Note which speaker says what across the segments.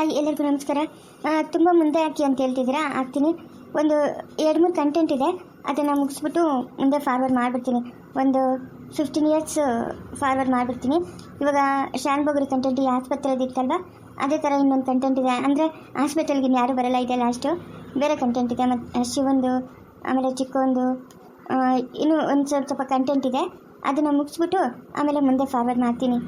Speaker 1: Hi ಎಲ್ಲರಿಗೂ ನಮಸ್ಕಾರ. ತುಂಬ ಮುಂದೆ ಹಾಕಿ ಅಂತ ಹೇಳ್ತಿದ್ದೀರಾ? ಹಾಕ್ತೀನಿ. ಒಂದು ಎರಡು ಮೂರು ಕಂಟೆಂಟ್ ಇದೆ. ಅದನ್ನು ಮುಗಿಸ್ಬಿಟ್ಟು ಮುಂದೆ ಫಾರ್ವರ್ಡ್ ಮಾಡಿಬಿಡ್ತೀನಿ. ಒಂದು ಫಿಫ್ಟೀನ್ ಇಯರ್ಸ್ ಫಾರ್ವರ್ಡ್ ಮಾಡಿಬಿಡ್ತೀನಿ. ಇವಾಗ ಶ್ಯಾನ್ ಬೊಗರಿ ಕಂಟೆಂಟ್ ಈ ಆಸ್ಪತ್ರೆದು ಇತ್ತಲ್ವ? ಅದೇ ಥರ ಇನ್ನೊಂದು ಕಂಟೆಂಟ್ ಇದೆ. ಅಂದರೆ ಹಾಸ್ಪಿಟಲ್ಗೆ ಯಾರೂ ಬರಲ್ಲ, ಇದೆ ಲಾಸ್ಟು ಬೇರೆ ಕಂಟೆಂಟ್ ಇದೆ. ಮತ್ತು ಶಿವೊಂದು, ಆಮೇಲೆ ಚಿಕ್ಕ ಒಂದು ಇನ್ನೂ ಒಂದು ಸ್ವಲ್ಪ ಸ್ವಲ್ಪ ಕಂಟೆಂಟ್ ಇದೆ. ಅದನ್ನು ಮುಗಿಸ್ಬಿಟ್ಟು ಆಮೇಲೆ ಮುಂದೆ ಫಾರ್ವರ್ಡ್ ಮಾಡ್ತೀನಿ.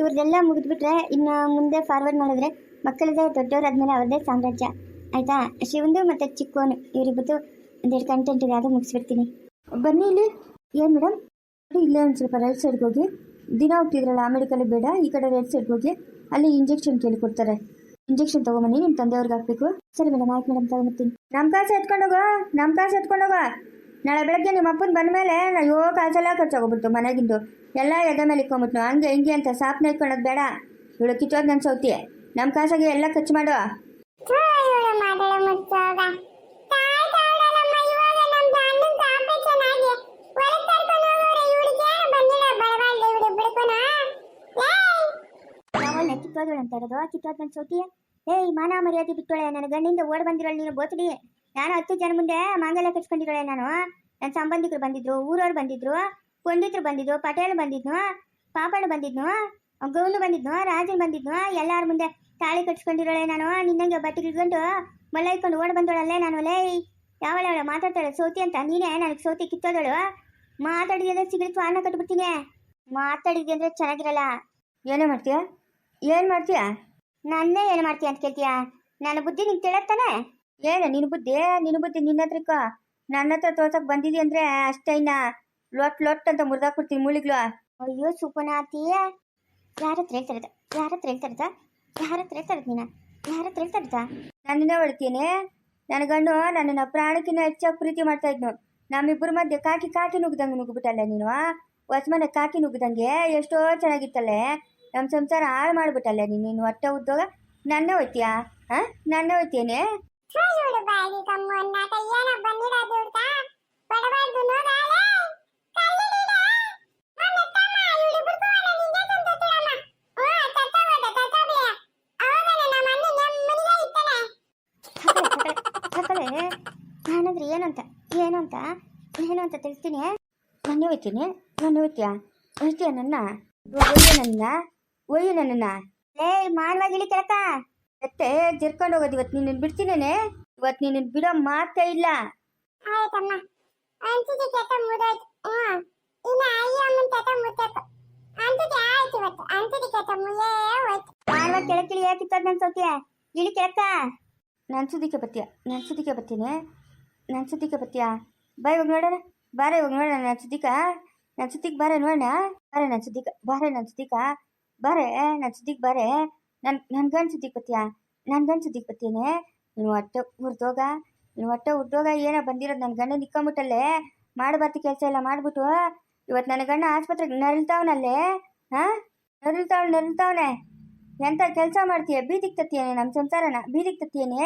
Speaker 1: ಇವ್ರದ್ದೆಲ್ಲ ಮುಗಿದ್ಬಿಟ್ರೆ ಇನ್ನು ಮುಂದೆ ಫಾರ್ವರ್ಡ್ ಮಾಡಿದ್ರೆ ಮಕ್ಕಳಿಗೆ ದೊಡ್ಡವರಾದ್ಮೇಲೆ ಅವ್ರದ್ದೇ ಸಾಮ್ರಾಜ್ಯ. ಆಯಿತಾ? ಶಿವಂದು ಮತ್ತು ಚಿಕ್ಕೋನು ಇವರಿಬ್ಬತ್ತು ಒಂದೆರಡು ಕಂಟೆಂಟ್ ಇದೆ, ಅದು ಮುಗಿಸ್ಬಿಡ್ತೀನಿ.
Speaker 2: ಬನ್ನಿ ಇಲ್ಲಿ. ಏನು ಮೇಡಮ್ ಇಲ್ಲೇ ಒಂದು ಸ್ವಲ್ಪ ರೈಟ್ ಸೈಡ್ಗೆ ಹೋಗಿ. ದಿನ ಹೋಗ್ತಿದ್ರಲ್ಲ ಅಮೆರಿಕಲ್ಲಿ ಬೇಡ, ಈ ಕಡೆ ರೈಟ್ ಸೈಡ್ಗೆ ಹೋಗಿ. ಅಲ್ಲಿ ಇಂಜೆಕ್ಷನ್ ಕೇಳಿಕೊಡ್ತಾರೆ ಇಂಜೆಕ್ಷನ್ ತೊಗೊಂಬನ್ನಿ ನಿಮ್ಮ ತಂದೆಯವ್ರಿಗೆ ಹಾಕ್ಬೇಕು.
Speaker 1: ಸರಿ ಮೇಡಮ್ ಆಯ್ತು ಮೇಡಮ್ ತಗೊಂಬರ್ತೀನಿ
Speaker 2: ನಮ್ಮ ಕಾಸು ಎತ್ಕೊಂಡೋಗೋ ನಮ್ಮ ಕಾಸು ಎತ್ಕೊಂಡೋಗ ನಾಳೆ ಬೆಳಗ್ಗೆ ನಿಮ್ಮ ಅಪ್ಪನ ಬಂದ ಮೇಲೆ ಅಯ್ಯೋ ಕಾಸೆಲ್ಲ ಖರ್ಚಾಗೋಗ್ಬಿಡ್ತು, ಮನೆಗಿಂದು. ಎಲ್ಲ ಎದೆ ಮೇಲೆ ಇಕ್ಕೊಂಬಿಟ್ನು. ಹಂಗೆ ಹಿಂಗೆ ಅಂತ ಸಾಪ್ನ ಇಟ್ಕೊಳ್ಳೋದು ಬೇಡ. ಇವಳು ಕಿತ್ತೋದು ನನ್ನ ಸೌತಿ. ನಮ್ಮ ಕಾಸಾಗಿ ಎಲ್ಲ ಖರ್ಚು ಮಾಡು.
Speaker 1: ಕಿತ್ತೋದಳು ಅಂತ ಇರೋದು ಕಿತ್ತೋದ್ ನನ್ನ ಸೌತಿಯ ಏಯ್ ಮಾನ ಮರ್ಯಾದೆ ಬಿಟ್ಟೋಳೆ. ನನ್ನ ಗಂಡಿಂದ ಓಡ್ ಬಂದಿರೋಳು ನೀನು ಬೋತಡಿ ನಾನು ಹತ್ತು ಜನ ಮುಂದೆ ಮಾಂಗಲ್ಯ ಕಚ್ಕೊಂಡಿರೋಳೆ ನಾನು. ನನ್ನ ಸಂಬಂಧಿಕರು ಬಂದಿದ್ರು, ಊರವ್ರು ಬಂದಿದ್ರು ಪಂಡಿತರು ಬಂದಿದ್ರು, ಪಟೇಲ್ ಬಂದಿದ್ನು, ಪಾಪಣ್ಣ ಬಂದಿದ್ನು ಗೌನು ಬಂದಿದ್ನು, ರಾಜನ್ ಬಂದಿದ್ನು, ಎಲ್ಲಾರ ಮುಂದೆ ತಾಳಿ ಕಟ್ಸ್ಕೊಂಡಿರೋಳೆ ನಾನು. ನಿನ್ನಂಗೆ ಬಟ್ಟೆ ಇಟ್ಕೊಂಡು ಮಳ್ಳ ಇಟ್ಕೊಂಡು ಓಡ್ ಬಂದೋಳಲ್ಲೇ ನಾನು ಲೇ. ಯಾವಳೆ ಅವಳು ಮಾತಾಡ್ತಾಳೆ? ಸೋತಿ ಅಂತ? ನೀನೇ? ನನಗೆ ಸೋತಿ ಕಿತ್ತೋದಳು. ಮಾತಾಡಿದ್ರೆ ಸಿಗಲಿತ್ತು ಅನ್ನ ಕಟ್ಬಿಡ್ತೀನಿ. ಮಾತಾಡಿದ್ದೆ ಅಂದ್ರೆ ಚೆನ್ನಾಗಿರಲ್ಲ.
Speaker 2: ಏನೇ ಮಾಡ್ತೀಯ? ಏನು ಮಾಡ್ತೀಯ?
Speaker 1: ನನ್ನೇ ಏನು ಮಾಡ್ತೀಯ ಅಂತ ಕೇಳ್ತೀಯ? ನನ್ನ ಬುದ್ಧಿ ನಿಂಗೆ ತಿಳತ್ತಾನೆ
Speaker 2: ಏನ ನಿನ್ನ ಬುದ್ಧಿ ನಿನ್ನ ಬುದ್ಧಿ ನಿನ್ನ ಹತ್ರಕ್ಕ. ನನ್ನ ಹತ್ರ ತೋರ್ಸಕ್ ಬಂದಿದ್ದಿ ಅಂದ್ರೆ ಅಷ್ಟೇ ಇನ್ನ. ಲೊಟ್ ಲೊಟ್ ಅಂತ ಮುರಿದಾಕ್ಬಿಡ್ತೀನಿ ಮುಳಿಗ್ಲು
Speaker 1: ಅಯ್ಯೋ ಸುಪನಾತಿ ಯಾರ ಹತ್ರ ಹೇಳ್ತಾರದ ಯಾರ ಹತ್ರ ಹೇಳ್ತಾರದ ಯಾರ ಹತ್ರ ಹೇಳ್ತಾರದ್ ನೀನ? ಯಾರ ಹತ್ರ ಹೇಳ್ತಾರದ
Speaker 2: ನನ್ನನ್ನೇ ಹೊಳ್ತೀನಿ ನನ್ನ ಗಂಡು ನನ್ನ ಪ್ರಾಣಕ್ಕಿಂತ ಹೆಚ್ಚಾಗಿ ಪ್ರೀತಿ ಮಾಡ್ತಾ ಇದ್ನು ನಮ್ಮಿಬ್ಬರ ಮಧ್ಯೆ ಕಾಕಿ ಕಾಕಿ ನುಗ್ದಂಗೆ ನುಗ್ಬಿಟ್ಟಲ್ಲ ನೀನು? ಹೊಸ್ಮನೆ ಕಾಕಿ ನುಗ್ದಂಗೆ ಎಷ್ಟೋ ಚೆನ್ನಾಗಿತ್ತಲ್ಲೇ? ನಮ್ಮ ಸಂಸಾರ ಹಾಳು ಮಾಡ್ಬಿಟ್ಟಲ್ಲ ನೀನು? ನೀನು ಹೊಟ್ಟೆ ಉದ್ದೋಗ ನನ್ನೇ ಹೋಯ್ತೀಯಾ ಹಾ? ನನ್ನೇ ಹೋಯ್ತೇನೆ
Speaker 1: ಸಕಳೆ ಏನಂತ ಏನಂತ ಅಂತ ಏನು ಅಂತ ತಿಳಿಸ್ತೀನಿ
Speaker 2: ನಾನು ಹೋಯ್ತೀನಿ ನಾನು ಹೋಯ್ತೀಯಾ ಹೋಯ್ತೀಯ ನನ್ನ? ಒಯ್ಯ ನನ್ನ ಒಯ್ಯ ನನ್ನ
Speaker 1: ಲೇ ಮಾಡುವಾಗ ಇಳಿ ಕೆಳಕ.
Speaker 2: ಮತ್ತೆ ಜರ್ಕೊಂಡು ಹೋಗೋದು ಇವತ್ತು ನಿನ್ನ ಬಿಡ್ತೀನೇನೆ? ಇವತ್ತು ನಿನ್ನ ಬಿಡೋ ಮಾತೇ ಇಲ್ಲ.
Speaker 3: ಆಯ್ತಮ್ಮ. ಅಂತಿಗೆ ಕೆಟ್ಟ ಮುರಿದೋಯ್ತು ಹ್ಞೂ. ಇನ್ನು ಅಯ್ಯಮ್ಮನ ಕೆಟ್ಟ ಮುತ್ತಬೇಕು ಅಂತಿಗೆ ಆಯ್ತು ಇವತ್ತು. ಅಂತಿಗೆ ಕೆಟ್ಟ ಮುಯ್ಯೇ ಹೋಯ್ತು.
Speaker 1: ಮಾಡುವಾಗ ಕೆಳಕಿಳಿ ಯಾಕಿತ್ತದ ನನ್ನ ಸೌತಿಯ ಇಳಿ ಕೆಳಕ.
Speaker 2: ನಾನು ಸುದಿಕೆ ಬತ್ತೀಯ ನಾನು ಸುದಿಕೆ ಬತ್ತೀನಿ ನಾನು ಸುದಿಕೆ ಬತ್ತೀಯ ಬಾ ಇವಾಗ ನೋಡೋಣ. ಬಾರೇ ಇವಾಗ ನೋಡೋಣ ನಾನು ಸುದಿಕ ನಾನು ಸುದ್ದಿಗೆ ಬಾರೆ ನೋಡೋಣ. ಬಾರೆ ನನ್ನ ಸುದ್ದಿಕ ಬಾರೆ ನನ್ನ ಸುದ್ದಿಕ ಬಾರೆ ನನ್ ಸುದ್ದಿಗೆ ಬಾರೆ ನನ್ನ ನನ್ನ ಗಂಡು ಸುದ್ದಿಗೆ ಬತ್ತೀಯ ನನ್ನ ಸುದ್ದಿಗೆ ಬತ್ತೀನಿ ನೀನು ಹೊಟ್ಟೆ ಹುರ್ದೋಗ ನೀನು ಹೊಟ್ಟೆ ಹುರ್ದೋಗ ಏನೋ ಬಂದಿರೋದು ನನ್ನ ಗಂಡ ನಿಕ್ಕೊಂಬಿಟ್ಟಲ್ಲೇ. ಮಾಡಬಾರ್ದು ಕೆಲಸ ಎಲ್ಲ ಮಾಡಿಬಿಟ್ಟು. ಇವತ್ತು ನನ್ನ ಗಂಡ ಆಸ್ಪತ್ರೆಗೆ ನರಳ್ತಾವನಲ್ಲೇ. ಹಾಂ? ನರಳ್ತಾವ್ ನರಳ್ತಾವನೆ ಎಂತ ಕೆಲಸ ಮಾಡ್ತೀಯ? ಬೀದಿಗೆ ತತ್ತೀಯನೆ ನಮ್ಮ ಸಂಸಾರನ? ಬೀದಿಗೆ ತತ್ತೀಯನೆ?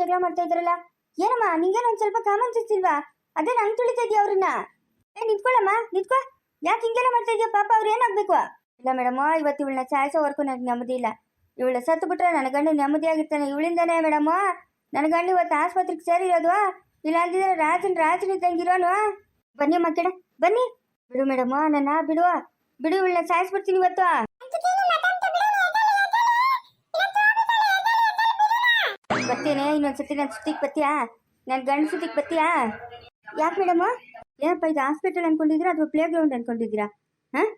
Speaker 2: ಜಗಳ ಮಾಡ್ತಾ ಇದ್ರಲ್ಲ? ಏನಮ್ಮ, ನಿಂಗೇನು ಒಂದು ಸ್ವಲ್ಪ ಕಾಮನ್ ಸೆನ್ಸ್ ಇಲ್ವಾ? ಅದೇ ನಂಗೆ ತುಳಿತಾ ಇದೀಯ ಅವ್ರನ್ನ? ಏ ನಿಂತ್ಕೊಳ್ಳಮ್ಮ ನಿಂತ್ಕೊ. ಯಾಕೆ ಹಿಂಗೆಲ್ಲ ಮಾಡ್ತಾ ಇದೀಯ? ಪಾಪ ಅವ್ರು ಏನಾಗ್ಬೇಕು? ಇಲ್ಲ ಮೇಡಮ್, ಇವತ್ತು ಇವಳನ್ನ ಸಾಯಿಸೋವರೆಗೂ ನನಗೆ ನೆಮ್ಮದಿ ಇಲ್ಲ. ಇವಳ ಸತ್ತು ಬಿಟ್ರೆ ನನ್ನ ಗಂಡು ನೆಮ್ಮದಿಯಾಗಿರ್ತಾನೆ ಇವಳಿಂದಾನೇ ಮೇಡಮ್. ನನ್ನ ಗಂಡು ಇವತ್ತು ಆಸ್ಪತ್ರೆಗೆ ಸೇರಿರೋದ್ವಾ ಇಲ್ಲ ಅಂದಿದ್ರೆ ರಾಜನ್ ರಾಜನ್ ಇದ್ದಂಗಿರೋನು ಬನ್ನಿ ಮಕ್ಕಳ ಬನ್ನಿ. ಬಿಡು ಮೇಡಮ್, ನನ್ನ ಬಿಡುವ ಬಿಡು, ಇವಳನ್ನ ಸಾಯಿಸ್ಬಿಡ್ತೀನಿ ಇವತ್ತು. ಬರ್ತೀನಿ ಇನ್ನೊಂದ್ಸತಿ ನನ್ನ ಸುತ್ತಿಗೆ ಬತ್ತಿಯಾ ನನ್ನ ಗಂಡ ಸುತ್ತಿಗೆ ಬತ್ತಿಯಾ ಯಾಕೆ ಮೇಡಮ್? ಏನಪ್ಪ ಇದು ಹಾಸ್ಪಿಟಲ್ ಅನ್ಕೊಂಡಿದ್ರ ಅಥವಾ ಪ್ಲೇ ಗ್ರೌಂಡ್ ಅನ್ಕೊಂಡಿದ್ದೀರಾ? ಹಾಂ?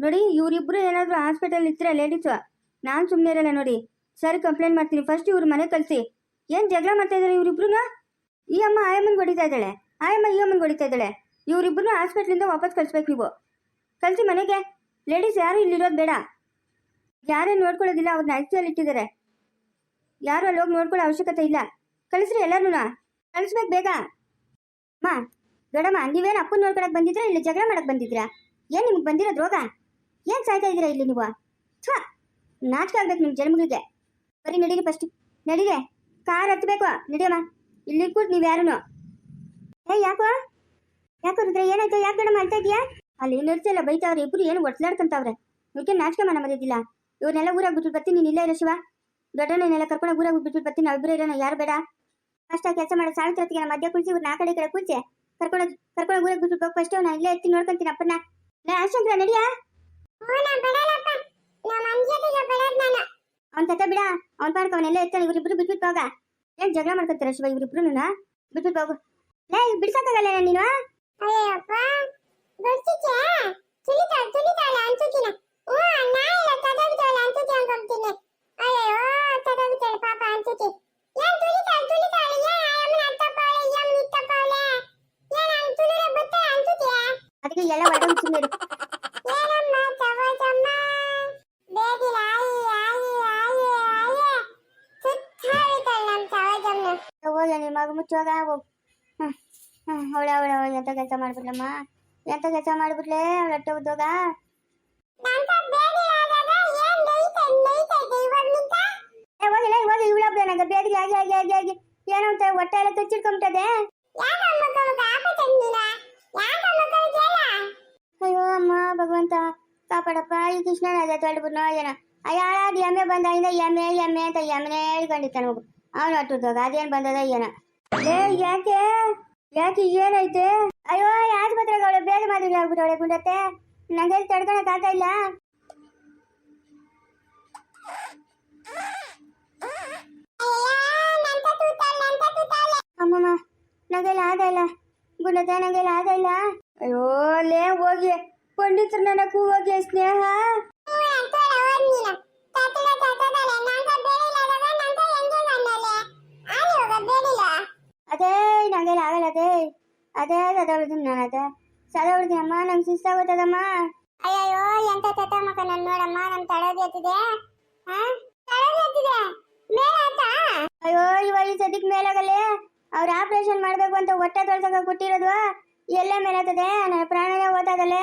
Speaker 2: ನೋಡಿ, ಇವ್ರಿಬ್ರು ಏನಾದರೂ ಹಾಸ್ಪಿಟಲ್ ಇದ್ರೆ ಲೇಡೀಸು, ನಾನು ಸುಮ್ಮನೆ ಇರಲ್ಲ ನೋಡಿ. ಸರಿ, ಕಂಪ್ಲೇಂಟ್ ಮಾಡ್ತೀನಿ. ಫಸ್ಟ್ ಇವ್ರ ಮನೆ ಕಳಿಸಿ. ಏನು ಜಗಳ ಮಾಡ್ತಾ ಇದ್ದಾರೆ ಇವರಿಬ್ರು ಈ ಅಮ್ಮ ಆಯಮ್ಮನ ಹೊಡಿತಾ ಇದ್ದಾಳೆ. ಆಯಮ್ಮ ಈ ಅಮ್ಮನ್ ಹೊಡಿತಾ ಇದ್ದಾಳೆ. ಇವರಿಬ್ರು ಹಾಸ್ಪಿಟ್ಲಿಂದ ವಾಪಸ್ ಕಳಿಸ್ಬೇಕು ನೀವು. ಕಳಿಸಿ ಮನೆಗೆ. ಲೇಡೀಸ್ ಯಾರು ಇಲ್ಲಿರೋದು ಬೇಡ.
Speaker 1: ಯಾರೇ ನೋಡ್ಕೊಳ್ಳೋದಿಲ್ಲ ಅವ್ರನ್ನ ಐಸಿಯಲ್ಲಿ ಇಟ್ಟಿದ್ದಾರೆ. ಯಾರು ಅಲ್ಲಿ ಹೋಗಿ ನೋಡ್ಕೊಳ್ಳೋ ಅವಶ್ಯಕತೆ ಇಲ್ಲ. ಕಳಿಸ್ರಿ ಎಲ್ಲರೂ ಕಳಿಸ್ಬೇಕು ಬೇಗ. ಅಮ್ಮ, ದೊಡ್ಡಮ್ಮ, ನೀವೇನು ಅಪ್ಪನ ನೋಡ್ಕೊಳಕ್ ಬಂದಿದ್ರಾ ಇಲ್ಲಿ ಜಗಳ ಮಾಡಕ್ ಬಂದಿದ್ರಾ ಏನ್ ನಿಮ್ಗೆ ಬಂದಿರೋದು ರೋಗ ಏನ್ ಸಾಯ್ತಾ ಇದ್ದೀರಾ ಇಲ್ಲಿ ನೀವು? ಥ, ನಾಚಿಕೆ ಆಗ್ಬೇಕು ನಿಮ್ಮ ಜನ್ಮಗಳಿಗೆ. ಬರೀ ನಡಿಗೆ ಫಸ್ಟ್ ನಡಿಗೆ ಕಾರ್ ಹತ್ಬೇಕು. ನಡಿಯಮ್ಮ, ಇಲ್ಲಿ ಕೂಡ ನೀವು ಯಾರು ಏ ಯಾಕೋ? ಯಾಕೋ ರುದ್ರ, ಏನಾಯ್ತು? ಯಾಕೆ ಗಡಮ್ಮ ಅಳ್ತಾ ಇದೀಯಾ ಅಲ್ಲಿ ನರ್ಸೆಲ್ಲ ಬೈತಾವ್ರೆ ಇಬ್ರು ಏನು ಒಡ್ಲಾಡ್ಕಂತಾವ್ರೆ ಅದಕ್ಕೆ ನಾಚಿಕೆ ಮಾಡ ಮಾಡಿದಿಲ್ಲ ಇವ್ರನ್ನೆಲ್ಲ ಊರಾಗ ಬಿಟ್ಟು ಬರ್ತೀನಿ, ನೀನ್ ಇಲ್ಲೇ ಇರೋ ಶಿವ. ದೊಡ್ಡನೆಲ್ಲ ಕರ್ಕೊಂಡು ಊರಾಗ ಬಿಟ್ಬಿಟ್ಟು ಬರ್ತೀನಿ ನಾವಿಬ್ಬರೇ ಇರೋಣ ಯಾರು ಬೇಡ? ಅಷ್ಟ ಕೆಲಸ ಮಾಡಿ ಸಾವಿತ್ರ ಹೊತ್ತಿಗೆ ನಮ್ಮ ಮಧ್ಯ ಕುಳಿಸಿ ಇವ್ರನ್ನ ಆ ಕಡೆ ಈ ಕಡೆ ಕೂರ್ಚೆ. ಕರ್ಕೊಂಡು ಕರ್ಕೊಂಡು ಊರಾಗ ಬಿಟ್ಬಿಟ್ಟು ಫಸ್ಟ್ ನಾನು ಇಲ್ಲೇ ಎತ್ತಿ ನೋಡ್ಕೊಂತೀನಿ ಅಪ್ಪನ ನಡಿಯಾ?
Speaker 3: ನಾ ಬರೋದು ನಾನು.
Speaker 1: ಅವ್ನ ಕತೆ ಬಿಡ ಅವ್ನ ಪಾಡ್ಕ ಅವನೆಲ್ಲ ಎತ್ತಾನೆ ಇವ್ರಿಬ್ರು ಬಿಟ್ಬಿಟ್ಟು ಹೋಗ. ಏನ್ ಜಗಳ ಮಾಡ್ಕೊತಾರ ಶಿವ ಇವ್ರಿಬ್ರು ಬಿಟ್ಬಿಟ್ಟು ಹೋಗು. ಲೇ ಬಿಡ್ಸಕ್ಕಾಗಲ್ಲ ನೀನು?
Speaker 3: ಅಯ್ಯಪ್ಪ ಗೊತ್ತಿದ್ಯಾ ತುಳಿತಾಳೆ ತುಳಿತಾಳೆ ಅನ್ಸುತ್ತೀನಿ ಹ್ಞೂ ನಾಯಿಲ್ಲ ತದವಿತಾಳೆ ಅನ್ಸುತ್ತೆ ಅನ್ಕೊಂತೀನಿ ಅಯ್ಯೋ ತದವಿತಾಳೆ ಪಾಪ ಅನ್ಸುತ್ತೆ ಏನ್ ತುಳಿತಾಳೆ ತುಳಿತಾಳೆ ಏನ್ ಅಮ್ಮನ ಅತ್ತಪ್ಪಾಳೆ ಏನ್ ಇತ್ತಪ್ಪಾಳೆ ಏನ್ ಹಂಗ್ ತುಳಿದ್ರೆ ಬತ್ತೆ ಅನ್ಸುತ್ತೆ
Speaker 1: ಅದಕ್ಕೆ ಎಲ್ಲ ಒಳಗೆ ಸುಮ್ಮನೆ
Speaker 3: ಏನಮ್ಮ ಚವಚಮ್ಮ ಬೇಗಿಲ ಆಯಿ ಆಯಿ ಆಯಿ ಆಯಿ ಸುತ್ತಾಡಿತಾಳೆ ನಮ್ ಚವಚಮ್ಮ
Speaker 1: ಹೋಗ ನಿಮ್ಮ ಮಗ ಮುಚ್ಚೋಗ ಹೋಗು ಹ್ಮ್ ಹ್ಮ್ ಅವಳೆ ಅವಳೆ ಅವಳೆ ಎಂತ ಕೆಲಸ ಮಾಡ್ಬಿಟ್ಲಮ್ಮ ಎಂತ ಕೆಲಸ ಮಾಡ್ಬಿಟ್ಲೆ ಅವಳ ಹೊಟ್ಟೆ ಉದ್ದೋಗ
Speaker 3: ನಂತ ಬೇಗಿಲ ಆದಾಗ ಏನ್ ನೈತೆ ನೈತೈತೆ ಇವಾಗ ನಿಂತ
Speaker 1: ಏ ಹೋಗಿ ಲೇ, ಹೋಗಿ ಇವಳೊಬ್ಳೆ ನಂಗೆ ಬೇದಿಗೆ ಆಗಿ ಆಗಿ ಆಗಿ ಆಗಿ ಏನೋ ಅಂತ ಹೊಟ್ಟೆ ಎಲ್ಲ ಕಚ್ಚಿಡ್ಕೊಂಬಿಟ್ಟದೆ
Speaker 3: ಯಾಕಮ್ಮ ಕಮಕ ಆಪತ್ತೆ ನೀನ ಯಾಕಮ್ಮ ಕವಿತೆಯಲ್ಲ
Speaker 1: ಅಯ್ಯೋ ಅಮ್ಮ ಭಗವಂತ ಕಾಪಾಡಪ್ಪ ಈ ಕೃಷ್ಣನ ತೊಳ್ಬಿಟ್ನೋ ಏನೋ ಅಯ್ಯಾಳಾದ ಎಮ್ಮೆ ಬಂದಾಗಿಂದ ಎಮ್ಮೆ ಎಮ್ಮೆ ಅಂತ ಎಮ್ಮೆ ಹೇಳ್ಕೊಂಡಿರ್ತಾನೆ ಹೋಗು ಅವನು ಅದು ಅದೇನು ಬಂದದ ಏನೋ ಏ ಯಾಕೆ ಯಾಕೆ ಏನೈತೆ ಅಯ್ಯೋ ಆಸ್ಪತ್ರೆಗೆ ಅವಳು ಬೇಗ ಮಾದರಿ ಆಗ್ಬಿಟ್ಟವಳೆ ಗುಂಡತ್ತೆ ನಂಗೆ ತಡ್ಕೊಳಕ್ ಆಗ್ತಾ ಇಲ್ಲ ಅಮ್ಮಮ್ಮ ನಂಗೆಲ್ಲ ಆಗಲ್ಲ ಗುಂಡತ್ತೆ ನಂಗೆಲ್ಲ ಆಗಲ್ಲ ಅಯ್ಯೋ ಲೇ ಹೋಗಿ ಪಂಡಿತರ ನನಗೂ ಹೋಗಿ ಸ್ನೇಹ ಅದೇ ನಂಗೆಲ್ಲ ಆಗಲ್ಲ ಅದೇ. ಅದೇ ಸದವಳ್ತೀನಿ ನಾನು ಅದೇ. ಸದವಳ್ತೀನಿ ಅಮ್ಮ ನಂಗೆ ಸುಸ್ತಾಗೋತದಮ್ಮ
Speaker 3: ಅಯ್ಯಯ್ಯೋ ಎಂತ ತತ ಮಕ ನನ್ ನೋಡಮ್ಮ ನಮ್ ತಳದಿ ಎತ್ತಿದೆ ಹಾ ತಳದಿ ಎತ್ತಿದೆ ಮೇಲೆ
Speaker 1: ಅಯ್ಯೋ ಇವಾಗ ಈ ಸದ್ಯಕ್ಕೆ ಮೇಲಾಗಲ್ಲೇ. ಅವ್ರು ಆಪರೇಷನ್ ಮಾಡಬೇಕು ಅಂತ ಹೊಟ್ಟೆ ತೊಳ್ಸಕ್ಕೆ ಕೊಟ್ಟಿರೋದು. ಎಲ್ಲೇ ಮೇಲಾಗ್ತದೆ. ನನ್ನ ಪ್ರಾಣನೇ ಓದಾಗಲ್ಲೇ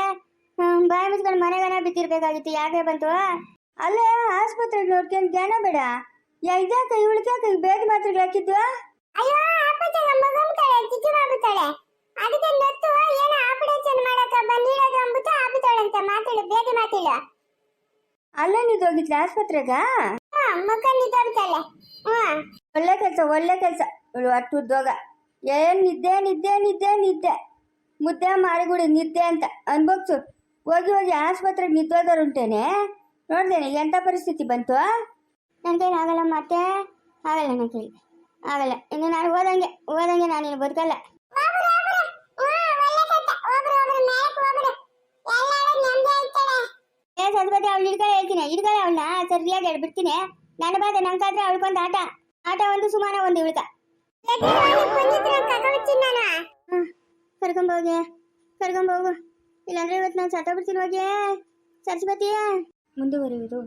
Speaker 1: ಬಾಯಿ ಮುಚ್ಕೊಂಡು ಮನೆಗನ ಬಿದ್ದಿರ್ಬೇಕಾಗಿತ್ತು ಯಾಕೆ ಬಂತು? ಅಲ್ಲೇ ಆಸ್ಪತ್ರೆಗೆ ನೋಡ್ಕೊಂಡು ಜ್ಞಾನ ಬೇಡ. ಇದ್ಯಾಕ ಇವಳಿಗೆ ಬೇಗ ಮಾತ್ರೆಗಳು ಹಾಕಿದ್ವಾ?
Speaker 3: ಅಯ್ಯೋ ನಮ್ಮ ಮಾಡ್ಬಿಡ್ತಾಳೆ ಅದಕ್ಕೆ ನತ್ತು ಏನೋ ಆಪರೇಷನ್ ಮಾಡಕ ಬಂದಿರೋದು ಅಂದ್ಬಿಟ್ಟು ಆಪಿತಾಳಂತೆ ಮಾತಾಡು ಬೇಗ ಮಾತಾಡು.
Speaker 1: ಅಲ್ಲೇ ನಿಂತೋಗಿದ್ಲ ಆಸ್ಪತ್ರೆಗ?
Speaker 3: ಹಾ ನಿಂತೋಗ್ತಾಳೆ ಹ್ಮ್.
Speaker 1: ಒಳ್ಳೆ ಕೆಲಸ ಒಳ್ಳೆ ಕೆಲಸ. ಇವಳು ಅಟ್ಟು ಉದ್ಯೋಗ ಏನ್ ನಿದ್ದೆ ನಿದ್ದೆ ನಿದ್ದೆ ನಿದ್ದೆ. ಮುದ್ದೆ ಮಾರಿಗುಡಿ ನಿದ್ದೆ ಅಂತ ಅನ್ಬೋಗ್ಸು ಹೋಗಿ ಹೋಗಿ ಆಸ್ಪತ್ರೆಗೆ ನಿದ್ದೋದರುಂಟೇನೆ ನೋಡ್ದೇನೆ ಎಂಥ ಪರಿಸ್ಥಿತಿ ಬಂತು? ನನಗೆ ಆಗಲ್ಲ ಮತ್ತೆ ಆಗಲ್ಲ ನನಗೆ ಆಗಲ್ಲ ಇನ್ನು ನಾನು ಓದಂಗೆ ಓದಂಗೆ ನಾನು ಇನ್ನು ಬದುಕಲ್ಲ
Speaker 3: ಹೋಗ್ಬಿಡು ಹೋಗ್ಬಿಡು ಹ್ಮ್ ಒಳ್ಳೆ ಕತ್ತ ಹೋಗ್ಬಿಡು ಹೋಗ್ಬಿಡು ಮೇಲಕ್ಕೆ ಹೋಗ್ಬಿಡು ಎಲ್ಲಾರು ನೆಮ್ಮದಿ ಆಯ್ತಾಳೆ
Speaker 1: ಏ ಸದ್ಬದಿ ಅವಳು ಹಿಡ್ಕೊಳ್ಳಿ ಹೇಳ್ತೀನಿ ಹಿಡ್ಕೊಳ್ಳಿ ಅವಳನ್ನ ಸರಿಯಾಗಿ ಹೇಳ್ಬಿಡ್ತೀನಿ ನನ್ನ ಬಾಧೆ ನಂಗಾದ್ರೆ ಅವಳಿಗೊಂದು ಆಟ ಆಟ ಒಂದು ಸುಮಾನ ಒಂದು ಇಳ್ಕ
Speaker 3: ಬಂದಿದ್ರೆ ಕರ್ಕೊಂಡ್ಬಿಡ್ತೀನಿ ನಾನು
Speaker 1: ಹ್ಮ್ ಕರ್ಕೊಂಬೋಗಿ ಕರ್ಕೊಂಬೋಗು ಇಲ್ಲಾಂದ್ರೆ ಇವತ್ತು ನಾನು ಸತ್ತೋಗ್ಬಿಡ್ತೀನಿ ಹೋಗಿ ಸರಸ್ವತಿ ಮುಂದುವರಿಯುವುದು